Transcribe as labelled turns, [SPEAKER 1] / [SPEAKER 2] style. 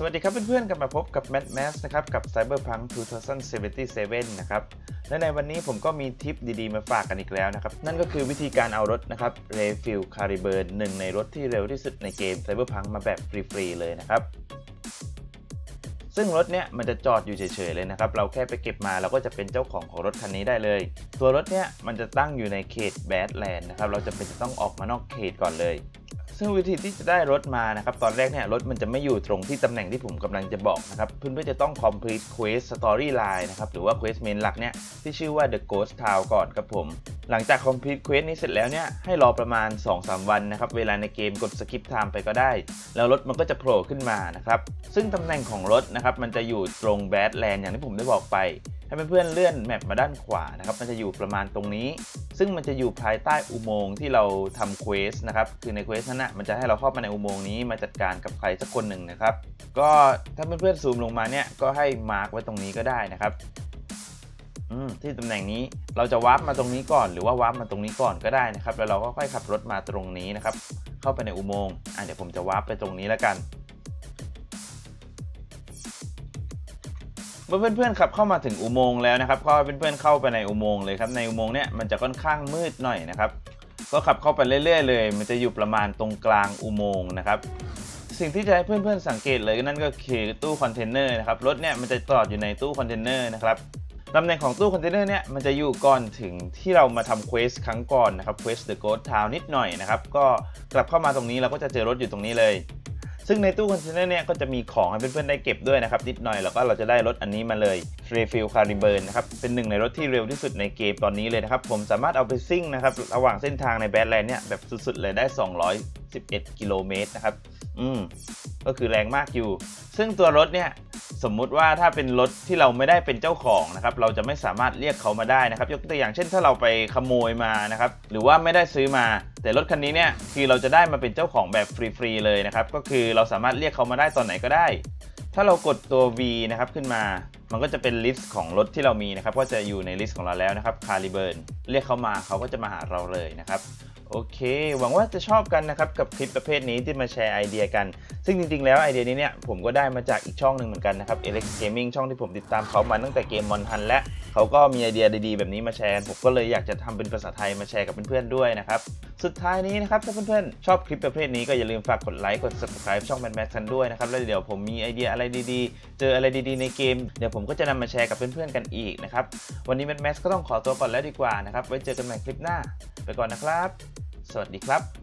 [SPEAKER 1] สวัสดีครับเพื่อนๆกลับมาพบกับ Mad Max นะครับ กับ Cyberpunk 2077 นะครับ และในวันนี้ผมก็มีทิปดีๆ มาฝากกันอีกแล้วนะครับ นั่นก็คือวิธีการเอารถนะครับ Refill Caliburn หนึ่งในรถที่เร็วที่สุดในเกม Cyberpunk มาแบบฟรีๆเลยนะครับ ซึ่งรถเนี้ยมันจะจอดอยู่เฉยๆเลยนะครับ เราแค่ไปเก็บมาเราก็จะเป็นเจ้าของของรถคันนี้ได้เลย ตัวรถเนี้ยมันจะตั้งอยู่ในเขตแบดแลนด์นะครับ เราจะเป็นจะต้องออกมานอกเขตก่อนเลย ซึ่งวิธีที่จะได้รถมานะครับ ตอนแรกเนี่ยรถมันจะไม่อยู่ตรงที่ตำแหน่งที่ผมกำลังจะบอกนะครับ เพื่อนๆจะต้อง complete quest story line นะครับ หรือว่า quest main หลักเนี่ยที่ชื่อว่า the ghost town ก่อนครับผม หลังจาก complete quest นี้เสร็จแล้วเนี่ยให้รอประมาณ 2-3 วันนะครับ เวลาในเกมกด skip time ไปก็ได้ แล้วรถมันก็จะโผล่ขึ้นมานะครับ ซึ่งตำแหน่งของรถนะครับมันจะอยู่ตรง Badland อย่างที่ผมได้บอกไปให้เพื่อนๆเลื่อนแมปมาด้านขวานะครับ มันจะอยู่ประมาณตรงนี้ ซึ่งมันจะอยู่ภายใต้อุโมงค์ที่เราทำเควสนะครับ คือในเควสนั้นนะมันจะให้เราเข้ามาในอุโมงค์นี้มาจัดการกับใครสักคนหนึ่งนะครับ ก็ถ้าเพื่อนๆซูมลงมาเนี่ย ก็ให้มาร์กไว้ตรงนี้ก็ได้นะครับ ที่ตำแหน่งนี้เราจะวาร์ปมาตรงนี้ก่อน หรือว่าวาร์ปมาตรงนี้ก่อนก็ได้นะครับ แล้วเราก็ค่อยขับรถมาตรงนี้นะครับ เข้าไปในอุโมงค์อะเดี๋ยวผมจะวาร์ปไปตรงนี้แล้วกันเมื่อเพื่อนๆขับเข้ามาถึงอุโมงค์แล้วนะครับก็เพื่อนๆเข้าไปในอุโมงค์เลยครับในอุโมงค์เนี่ยมันจะค่อนข้างมืดหน่อยนะครับ ก็ขับเข้าไปเรื่อย ๆ เลย มันจะอยู่ประมาณตรงกลางอุโมงค์นะครับสิ่งที่จะให้เพื่อนๆสังเกตเลยนั่นก็คือตู้คอนเทนเนอร์นะครับรถเนี่ยมันจะจอดอยู่ในตู้คอนเทนเนอร์นะครับ ตำแหน่งของตู้คอนเทนเนอร์เนี่ยมันจะอยู่ก่อนถึงที่เรามาทำเควสครั้งก่อนนะครับเควส The Ghost Town นิดหน่อยนะครับก็กลับเข้ามาตรงนี้เราก็จะเจอรถอยู่ตรงนี้เลย ซึ่งในตู้คอนเทนเนอร์เนี่ยก็จะมีของให้เพื่อนๆได้เก็บด้วยนะครับนิดหน่อยแล้วก็เราจะได้รถอันนี้มาเลย Refill Caliburn นนะครับเป็นหนึ่งในรถที่เร็วที่สุดในเกมตอนนี้เลยนะครับผมสามารถเอาไปซิ่งนะครับระหว่างเส้นทางในแบดแลนด์เนี่ยแบบสุดๆเลยได้11 กิโลเมตรนะครับ อืม ก็คือแรงมากอยู่ ซึ่งตัวรถเนี่ยสมมุติว่าถ้าเป็นรถที่เราไม่ได้เป็นเจ้าของนะครับ เราจะไม่สามารถเรียกเขามาได้นะครับ ยกตัวอย่างเช่นถ้าเราไปขโมยมานะครับ หรือว่าไม่ได้ซื้อมา แต่รถคันนี้เนี่ยคือเราจะได้มาเป็นเจ้าของแบบฟรีๆเลยนะครับ ก็คือเราสามารถเรียกเขามาได้ตอนไหนก็ได้ ถ้าเรากดตัว V นะครับขึ้นมา มันก็จะเป็นลิสต์ของรถที่เรามีนะครับ ก็จะอยู่ในลิสต์ของเราแล้วนะครับคาริเบิร์นเรียกเขามาเขาก็จะมาหาเราเลยนะครับ โอเค หวังว่าจะชอบกันนะครับกับคลิปประเภทนี้ที่มาแชร์ไอเดียกัน ซึ่งจริงๆ แล้วไอเดียนี้เนี่ยผมก็ได้มาจากอีกช่องหนึ่งเหมือนกันนะครับ Alex Gaming ช่องที่ผมติดตามเขามาตั้งแต่เกมมอนทันและ เขาก็มีไอเดียดีๆ แบบนี้มาแชร์ ผมก็เลยอยากจะทำเป็นภาษาไทยมาแชร์กับเพื่อนๆด้วยนะครับ สุดท้ายนี้นะครับถ้าเพื่อนๆชอบคลิปประเภทนี้ก็อย่าลืมฝากกดไลค์กด subscribe ช่องแมนแม็กซ์กันด้วยนะครับแล้วเดี๋ยวผมมีไอเดียอะไรดีๆ เจออะไรดีๆในเกมเดี๋ยวผมก็จะนำมาแชร์กับเพื่อนๆกันอีกนะครับวันนี้แมนแม็กซ์ก็ต้องขอตัวก่อนแล้วดีกว่านะครับไว้เจอกันใหม่คลิปหน้า ไปก่อนนะครับ สวัสดีครับ